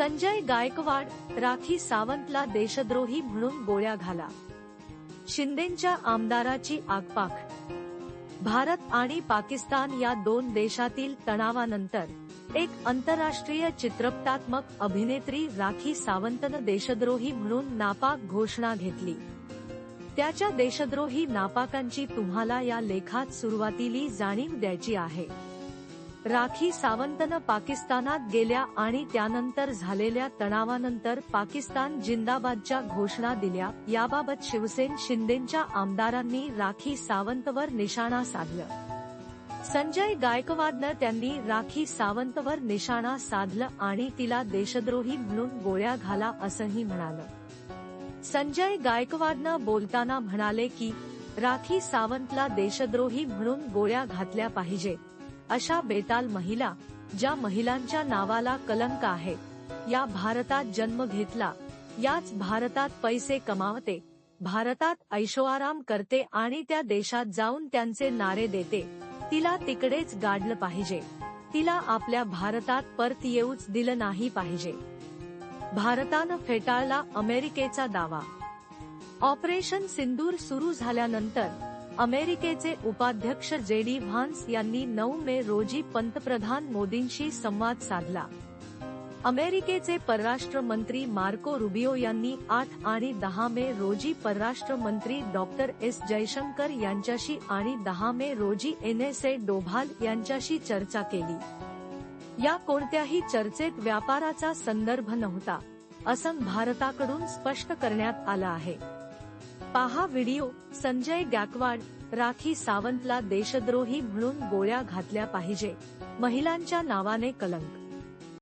संजय गायकवाड राखी सावंतला देशद्रोही म्हणून गोळ्या घाला. शिंदेच्या आमदाराची आगपाख. भारत आणि पाकिस्तान या दोन देशातील तणावानंतर एक आंतरराष्ट्रीय चित्रपटात्मक अभिनेत्री राखी सावंतनं देशद्रोही म्हणून नापाक घोषणा घेतली. त्याच्या देशद्रोही नापाकांची तुम्हाला या लेखात सुरुवातीली जाणीव द्यायची आहे. राखी सावंतनं पाकिस्तानात गेल्या आणि त्यानंतर झालेल्या तणावानंतर पाकिस्तान जिंदाबादच्या घोषणा दिल्या. याबाबत शिवसेन शिंदेच्या आमदारांनी राखी सावंतवर निशाणा साधलं. संजय गायकवाडनं त्यांनी राखी सावंतवर निशाणा साधलं आणि तिला देशद्रोही म्हणून गोळ्या घाला असंही म्हणालं. संजय गायकवाडनं बोलताना म्हणाले की राखी सावंतला देशद्रोही म्हणून गोळ्या घातल्या पाहिजे अशा बेताल महिला ज्या महिलांच्या नावाला कलंक आहे या भारतात जन्म घेतला याच भारतात पैसे कमावते भारतात ऐशोआराम करते आणि त्या देशात जाऊन त्यांचे नारे देते तिला तिकडेच गाडलं पाहिजे तिला आपल्या भारतात परत येऊच दिलं नाही पाहिजे. भारतानं फेटाळला अमेरिकेचा दावा. ऑपरेशन सिंदूर सुरू झाल्यानंतर अमेरिकेचे उपाध्यक्ष जे डी व्हान्स यांनी नऊ मे रोजी पंतप्रधान मोदींशी संवाद साधला. अमेरिकेचे परराष्ट्र मंत्री मार्को रुबिओ यांनी आठ आणि दहा मे रोजी परराष्ट्र मंत्री डॉक्टर एस जयशंकर यांच्याशी आणि दहा मे रोजी एन एस ए डोभाल यांच्याशी चर्चा केली. या कोणत्याही चर्चेत व्यापाराचा संदर्भ नव्हता असं भारताकडून स्पष्ट करण्यात आलं आहे. पहा व्हिडिओ. संजय गायकवाड राखी सावंतला देशद्रोही म्हणून गोळ्या घातल्या पाहिजे. महिलांच्या नावाने कलंक